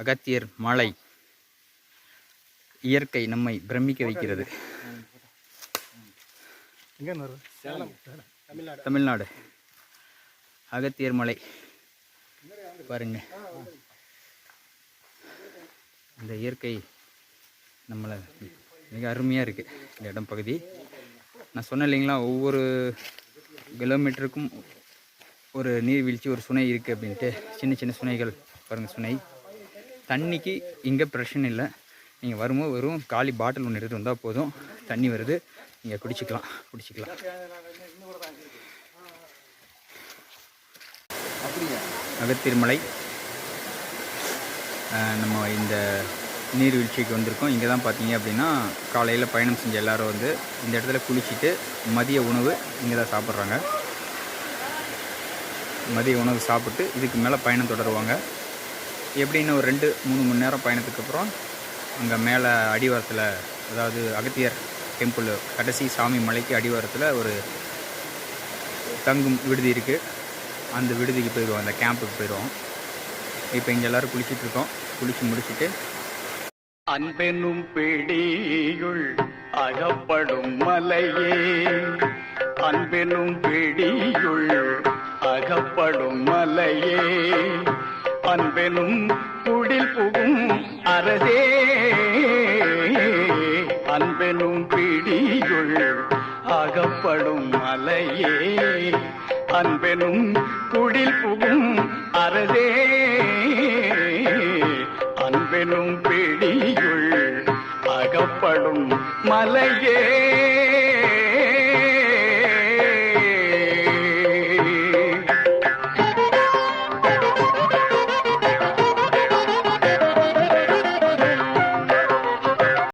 அகத்தியர் மலை இயற்கை நம்மை பிரமிக்க வைக்கிறது. எங்கே சேலம். தமிழ்நாடு. தமிழ்நாடு. அகத்தியர் மலை. பாருங்க. இந்த இயற்கை நம்மளை மிக அருமையாக இருக்குது இந்த இடம் பகுதி. நான் சொன்னேன் இல்லைங்களா ஒவ்வொரு கிலோமீட்டருக்கும் ஒரு நீர்வீழ்ச்சி ஒரு சுனை இருக்குது அப்படின்ட்டு. சின்ன சின்ன சுனைகள். பாருங்கள் சுனை. தண்ணிக்கு இங்கே பிரச்சனை இல்லை. நீங்கள் வரும்போது வெறும் காலி பாட்டில் ஒன்று எடுத்துகிட்டு வந்தால் போதும். தண்ணி வருது. நீங்கள் குடிச்சிக்கலாம். குடிச்சிக்கலாம். அகத்திருமலை. நம்ம இந்த நீர்வீழ்ச்சிக்கு வந்திருக்கோம். இங்கே தான் பார்த்தீங்க அப்படின்னா காலையில் பயணம் செஞ்ச எல்லாரும் வந்து இந்த இடத்துல குளிச்சுட்டு மதிய உணவு இங்கே தான் சாப்பிட்றாங்க. மதிய உணவு சாப்பிட்டு இதுக்கு மேலே பயணம் தொடருவாங்க. எப்படின்னு ஒரு ரெண்டு மூணு மணி நேரம் பயணத்துக்கு அப்புறம் அங்கே மேலே அடிவாரத்தில் அதாவது அகத்தியர் டெம்பிள் கடைசி சாமி மலைக்கு அடிவாரத்தில் ஒரு தங்கும் விடுதி இருக்குது அந்த விடுதிக்கு போயிடுவோம் அந்த கேம்புக்கு போயிடுவோம். இப்போ இங்கே எல்லோரும் குளிச்சிட்டு இருக்கோம். குளித்து முடிச்சுட்டு அன்பெனும் பிடியுள் அகப்படும் மலையே. அன்பெனும் பிடியுள் அகப்படும் மலையே. மாண்பெனும் குடில் புகும் அரசே. அன்பெனும் பிடியுள் அகப்படும் மலையே. அன்பெனும் குடில் புகும் அரசே. அன்பெனும் பிடியுள் அகப்படும் மலையே.